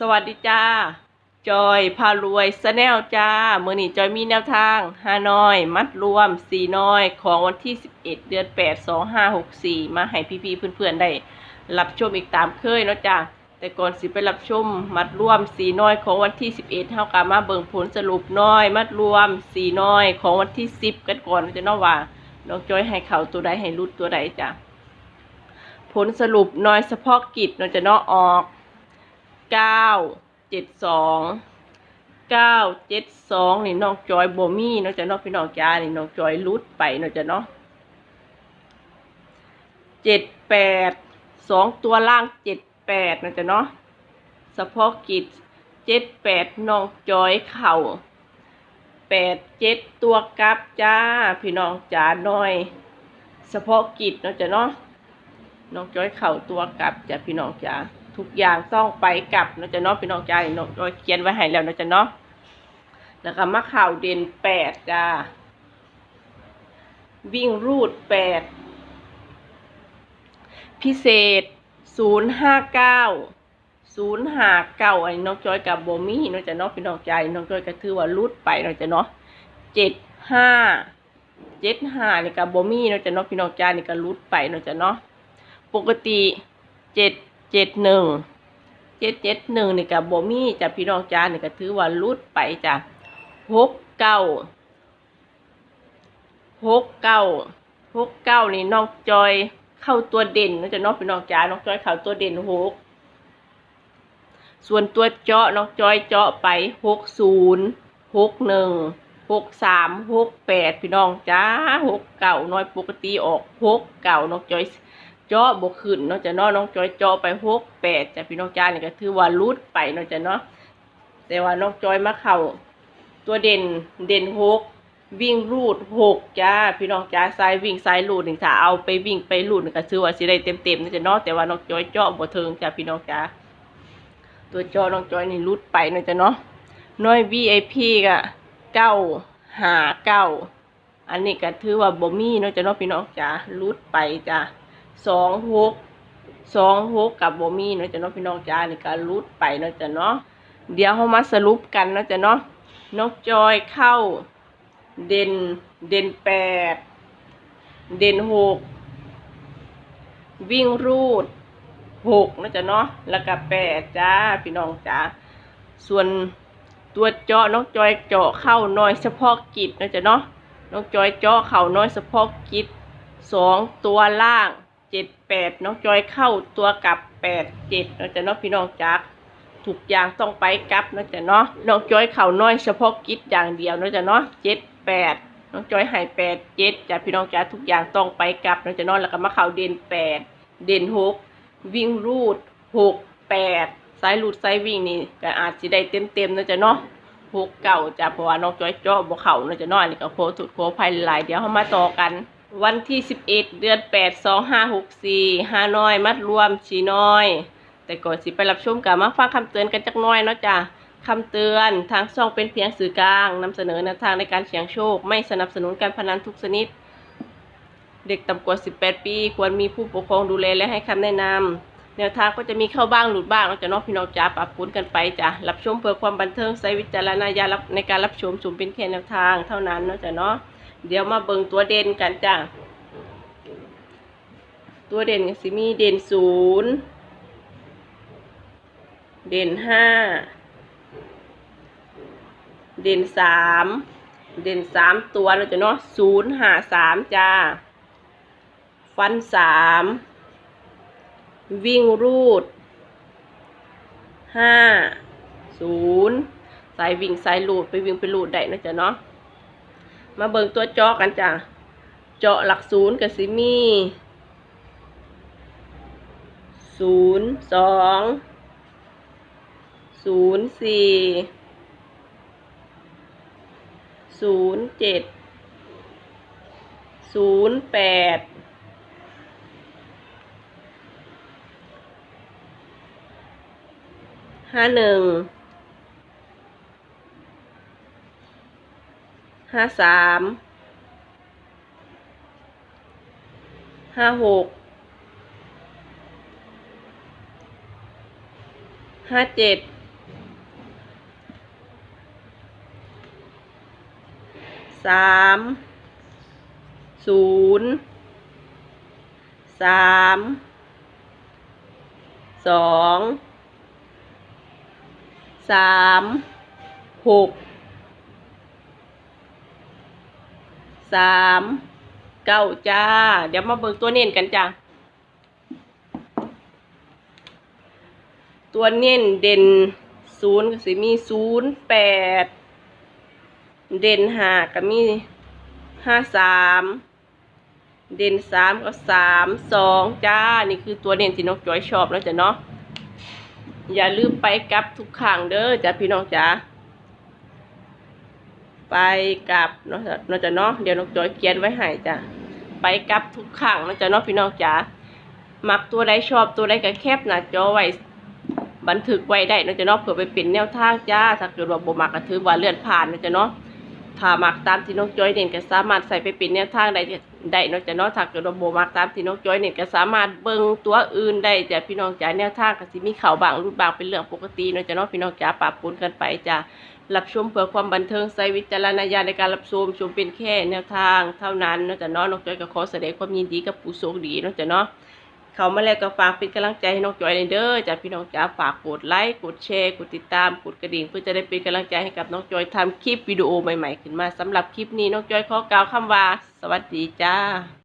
สวัสดีจ้า จอยพารวยสแนลจ้าเมื่อนี้จอยมีแนวทางฮานอย มัดรวมสีน้อยของวันที่ 11 เดือน 8 2564 มาให้พี่ๆเพื่อนๆได้ รับชมอีกตามเคยเนาะจ้าแต่ก่อนสิไปรับชม มัดรวมสีน้อยของวันที่ 11เท่ากับมาเบิ่งผลสรุปน้อย มัดรวมสีน้อยของวันที่ 10 กันก่อนจะเนาะว่าน้องจอยให้เขาตัวใดให้รุดตัวใดจ้าผลสรุปน้อยเฉพาะกิจเนาะจะเนาะออก เก้าเจ็ดสองเก้าเจ็ดสองนี่น้องจอยโบมี่นาะจะเนาะพี่น้องจ้านี่น้องจอยลุดไปนาะจะเนาะเจ็ดแปดสองตัวล่างเจ็ดแปดนาะจะเนาะเฉพาะกิจเจ็ดแปดน้องจอยเข่าแปดเจ็ดตัวกับจ้าพี่น้องจ๋าน้อยเฉพาะกิจเนาะจะเนาะน้องจอยเข่าตัวกับจ้ะพี่น้องจ๋า ทุกอย่างต้องไปกลับเนาะจะเนาะพี่น้องจ้าเนาะโดยเขียนไว้ให้แล้วเนาะจะเนาะแล้วก็มาข่าวเด่นแปดจ้าวิ่งรูดแปดพิเศษศูนย์ห้าเก้าศูนย์ห้าเก้าอันนี้น้องจอยกับโบมี่เนาะจะเนาะพี่น้องใจน้องจอยก็ถือว่ารูดไปเนาะจะเนาะเจ็ดห้าเจ็ดห้านี่กับโบมี่เนาะจะเนาะพี่น้องใจนี่ก็รูดไปเนาะจะเนาะปกติเจ็ด เจ็ดหนึ่งเจ็ดเจ็ดหนึ่งนี่กับโบมี่จ้ะพี่น้องจ้านี่ก็ถือว่าลุดไปจ้ะหกเก้าหกเก้าหกเก้านี่น้องจอยเข้าตัวเด่นนะจ๊ะน้องพี่น้องจ้าน้องจอยเข้าตัวเด่นหกส่วนตัวเจาะน้องจอยเจาะไปหกศูนย์หกหนึ่งหกสามหกแปดพี่น้องจ้าหกเก้าน้อยปกติออกหกเก้าน้องจอย เจาะบวขึ้นเนาะจะเนาะน้องจอยเจาะไปหกแปดจะพี่น้องจ้านี่ก็ถือว่าลุดไปเนาะจะเนาะแต่ว่าน้องจอยมาเข้าตัวเด่นเด่นหกวิ่งรูดหกจ้าพี่น้องจ้าซ้ายวิ่งซ้ายรูดหนึ่งถ้าเอาไปวิ่งไปรูดนี่ก็ถือว่าสิได้เต็มเต็มนะจะเนาะแต่ว่าน้องจอยเจาะบ่เทิงจ้าพี่น้องจ้าตัวจาะน้องจอยนี่ลุดไปนะจะเนาะน้อย VIP ก็เก้าหาเก้าอันนี้ก็ถือว่าบ่มีเนาะจะเนาะพี่น้องจ้าลุดไปจ้า สองหกสองหกกับโบมี่เนาะจะเนาะพี่น้องจ้านี่ก็รุดไปเนาะจะเนาะเดี๋ยวเรามาสรุปกันเนาะจะเนาะน้องจอยเข้า เด่นเด่นแปดเด่นหกวิ่งรูดหกเนาะจะเนาะแล้วก็แปดจ้าพี่น้องจ้าส่วนตัวเจาะน้องจอยเจาะเข้าน้อยเฉพาะกิจเนาะจะเนาะน้องจอยเจาะเข้าน้อยเฉพาะกิจสองตัวล่าง เจ็ดแปดน้องจอยเข้าตัวกลับแปดเจ็ดน้องจะเนาะพี่น้องจักถูกอย่างต้องไปกลับน้องจะเนาะน้องจอยเข่าน้อยเฉพาะกิจอย่างเดียวน้องจะเนาะเจ็ดแปดน้องจอยหายแปดเจ็ดจ้ะพี่น้องจ้าทุกอย่างต้องไปกลับน้องจะเนาะแล้วก็มาเข่าเด่นแปดเด่นหกวิ่งรูดหกแปดสายรูดสายวิ่งนี่ก็อาจจะได้เต็มเต็มน้องจะเนาะหกเก่าจ้ะเพราะว่าน้องจอยเจาะบ่เข่าน้องจะเนาะอันนี้ก็โคถุดโคภัยหลายเดี๋ยวเรามาต่อกัน วันที่ 11 เดือน 8 2564ฮานอย มัดรวมชีน้อย แต่ก่อนสิไปรับชมกับมาฟังคำเตือนกันจักน้อยเนาะจ้ะคำเตือนทางช่องเป็นเพียงสื่อกลางนำเสนอแนวทางในการเสี่ยงโชค ไม่สนับสนุนการพนันทุกชนิด เด็กต่ำกว่า 18 ปี ควรมีผู้ปกครองดูแลและให้คำแนะนำแนวทางก็จะมีเข้าบ้างหลุดบ้างเนาะจ้ะนองพี่น้องจ้าปรับปรุนกันไปจ้ะรับชมเพื่อความบันเทิงใช้วิจารณญาณในการรับชมชมเป็นแค่แนวทางเท่านั้นเนาะจ้ะเนาะ เดี๋ยวมาเบิ่งตัวเด่นกันจ้ะตัวเด่นก็สิมีเด่นศูนย์เด่นห้าเด่นสามเด่นสามตัวเราจะเนาะศูนย์ห้าสามจ้า ฟันสามวิ่งรูดห้าศูนย์สายวิ่งสายรูดไปวิ่งไปรูดได้นะจ๊ะเนาะ มาเบิ่งตัวจาะกันจ้ะเจาะหลักศูนย์กับซิมีศูนย์สองศูนย์สี่ศูนย์เจ็ดศูนย์แปดห้าหนึ่ง ห้าสามห้าหกห้าเจ็ดสามศูนย์สามสองสามหก สามเก้าจ้า เดี๋ยวมาเบิกตัวเน้นกันจ้าตัวเน้นเด่นศูนย์ก็สิมีศูนย์แปดเด่นหาก็มีห้าสามเด่นสามก็สามสองจ้า นี่คือตัวเด่นที่น้องจอยชอบแล้วจ้ะเนาะอย่าลืมไปกับทุกครั้งเด้อจ้ะพี่น้องจ้า ไปกลับเนาะเนาะจ้ะเนาะเดี๋ยวน้องจอยเขียนไว้ให้จ้ะไปกลับทุกครั้งเนาะจ้ะเนาะพี่น้องจ้ามักตัวใดชอบตัวใดก็แคบหน้าจอไว้บันทึกไว้ได้เนาะจะเนาะเผื่อไปเป็นแนวทางจ้าถ้าเกิดว่าบ่มักก็ถือว่าเลื่อนผ่านเนาะจะเนาะถ้ามักตามที่น้องจอยเด่นก็สามารถใส่ไปเป็นแนวทางได้ ได้นอกจากนอกถ้าเกิดว่าบ่มักตามที่น้องจอยเนี่ยก็สามารถเบิ่งตัวอื่นได้จากพี่น้องจ๋าแนวทางก็สิมีเข่าบางรูปบางเป็นเรื่องปกตินอกจากนอกพี่น้องจ๋าปรับปนกันไปจ้ารับชมเพื่อความบันเทิงใช้วิจารณญาณในการรับชมชมเป็นแค่แนวทางเท่านั้นนอกจากนอกน้องจอยก็ขอแสดงความยินดีกับผู้โชคดีนอกจากนอก เขามาแล้วก็ฝากเป็นกำลังใจให้น้องจอยเด้อจ้ะพี่น้องจ๋าฝากกดไลค์กดแชร์กดติดตามกดกระดิ่ง เพื่อจะได้เป็นกำลังใจให้กับน้องจอยทำคลิปวิดีโอใหม่ๆขึ้นมาสำหรับคลิปนี้น้องจอยขอกล่าวคำว่า สวัสดีจ้า